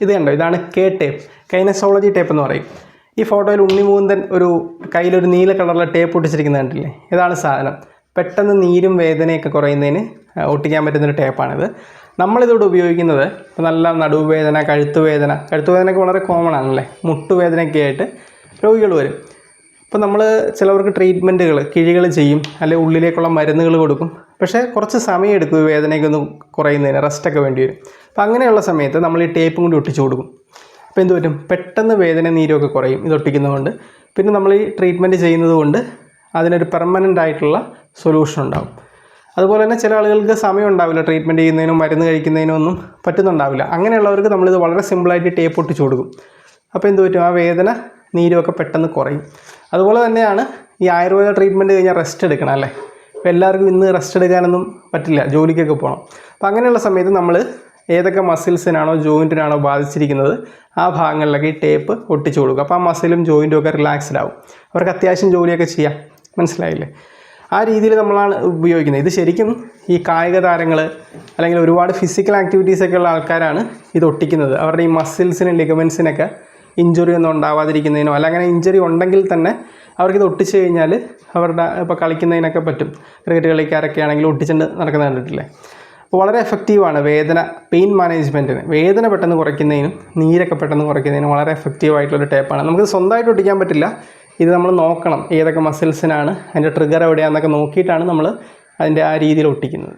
ഇത് കണ്ടോ? ഇതാണ് കെ ടേപ്പ് കൈനസോളജി ടേപ്പ് എന്ന് പറയും. ഈ ഫോട്ടോയിൽ ഉണ്ണിമൂന്തൻ ഒരു കയ്യിലൊരു നീല കളറിലെ ടേപ്പ് ഒട്ടിച്ചിരിക്കുന്ന കണ്ടില്ലേ? ഇതാണ് സാധനം. പെട്ടെന്ന് നീരും വേദനയൊക്കെ കുറയുന്നതിന് ഒട്ടിക്കാൻ പറ്റുന്നൊരു ടേപ്പാണിത് നമ്മളിതോടെ ഉപയോഗിക്കുന്നത് ഇപ്പോൾ നല്ല നടുവേദന കഴുത്തുവേദന. കഴുത്തുവേദനയൊക്കെ വളരെ കോമൺ ആണല്ലേ? മുട്ടുവേദനയൊക്കെ ആയിട്ട് രോഗികൾ വരും. ഇപ്പോൾ നമ്മൾ ചിലവർക്ക് ട്രീറ്റ്മെന്റുകൾ കിഴികൾ ചെയ്യും അല്ലെങ്കിൽ ഉള്ളിലേക്കുള്ള മരുന്നുകൾ കൊടുക്കും. പക്ഷേ കുറച്ച് സമയം എടുക്കും വേദനയൊക്കെ ഒന്ന് കുറയുന്നതിന് റെസ്റ്റൊക്കെ വേണ്ടി വരും. അപ്പോൾ അങ്ങനെയുള്ള സമയത്ത് നമ്മൾ ഈ ടേപ്പ് കൊണ്ട് ഒട്ടിച്ചു കൊടുക്കും. അപ്പോൾ എന്ത് പറ്റും? പെട്ടെന്ന് വേദന നീരൊക്കെ കുറയും ഇത് ഒട്ടിക്കുന്നതുകൊണ്ട് പിന്നെ നമ്മൾ ഈ ട്രീറ്റ്മെന്റ് ചെയ്യുന്നത് കൊണ്ട് അതിനൊരു പെർമനന്റ് ആയിട്ടുള്ള സൊല്യൂഷൻ ഉണ്ടാകും അതുപോലെ തന്നെ ചില ആളുകൾക്ക് സമയം ഉണ്ടാവില്ല ട്രീറ്റ്മെന്റ് ചെയ്യുന്നതിനും മരുന്ന് കഴിക്കുന്നതിനും ഒന്നും പറ്റുന്നുണ്ടാവില്ല. അങ്ങനെയുള്ളവർക്ക് നമ്മളിത് വളരെ സിമ്പിളായിട്ട് ടേപ്പ് ഒട്ടിച്ചു കൊടുക്കും. അപ്പോൾ എന്ത് പറ്റും? ആ വേദന നീരൊക്കെ പെട്ടെന്ന് കുറയും. അതുപോലെ തന്നെയാണ് ഈ ആയുർവേദ ട്രീറ്റ്മെന്റ് കഴിഞ്ഞാൽ റെസ്റ്റ് എടുക്കണം അല്ലേ? അപ്പോൾ എല്ലാവർക്കും ഇന്ന് റെസ്റ്റ് എടുക്കാനൊന്നും പറ്റില്ല ജോലിക്കൊക്കെ പോകണം. അപ്പോൾ അങ്ങനെയുള്ള സമയത്ത് നമ്മൾ ഏതൊക്കെ മസിൽസിനാണോ ജോയിന്റിനാണോ ബാധിച്ചിരിക്കുന്നത് ആ ഭാഗങ്ങളിലൊക്കെ ഈ ടേപ്പ് ഒട്ടിച്ചു കൊടുക്കും അപ്പോൾ ആ മസിലും ജോയിന്റും ഒക്കെ റിലാക്സ്ഡ് ആവും. അവർക്ക് അത്യാവശ്യം ജോലിയൊക്കെ ചെയ്യാം. മനസ്സിലായില്ലേ? ആ രീതിയിൽ നമ്മളാണ് ഉപയോഗിക്കുന്നത്. ഇത് ശരിക്കും ഈ കായിക താരങ്ങൾ അല്ലെങ്കിൽ ഒരുപാട് ഫിസിക്കൽ ആക്ടിവിറ്റീസൊക്കെ ഉള്ള ആൾക്കാരാണ് ഇത് ഒട്ടിക്കുന്നത്. അവരുടെ ഈ മസിൽസിനും ലിഗമെൻസിനൊക്കെ ഇഞ്ചുറി ഒന്നും ഉണ്ടാവാതിരിക്കുന്നതിനോ അല്ല അങ്ങനെ ഇഞ്ചുറി ഉണ്ടെങ്കിൽ തന്നെ അവർക്കിത് ഒട്ടിച്ച് കഴിഞ്ഞാൽ അവരുടെ ഇപ്പോൾ കളിക്കുന്നതിനൊക്കെ പറ്റും. ക്രിക്കറ്റ് കളിക്കാരൊക്കെ ആണെങ്കിൽ ഒട്ടിച്ചിട്ട് നടക്കുന്ന കണ്ടിട്ടില്ലേ? അപ്പോൾ വളരെ എഫക്റ്റീവാണ് വേദന പെയിൻ മാനേജ്മെന്റിന് വേദന പെട്ടെന്ന് കുറയ്ക്കുന്നതിനും നീരൊക്കെ പെട്ടെന്ന് കുറയ്ക്കുന്നതിനും വളരെ എഫക്റ്റീവ് ആയിട്ടുള്ളൊരു ടേപ്പാണ് നമുക്ക് സ്വന്തമായിട്ട് ഒട്ടിക്കാൻ പറ്റില്ല. ഇത് നമ്മൾ നോക്കണം ഏതൊക്കെ മസിൽസിനാണ് അതിന്റെ ട്രിഗർ എവിടെയാണെന്നൊക്കെ നോക്കിയിട്ടാണ് നമ്മൾ അതിന്റെ ആ രീതിയിൽ ഒട്ടിക്കുന്നത്.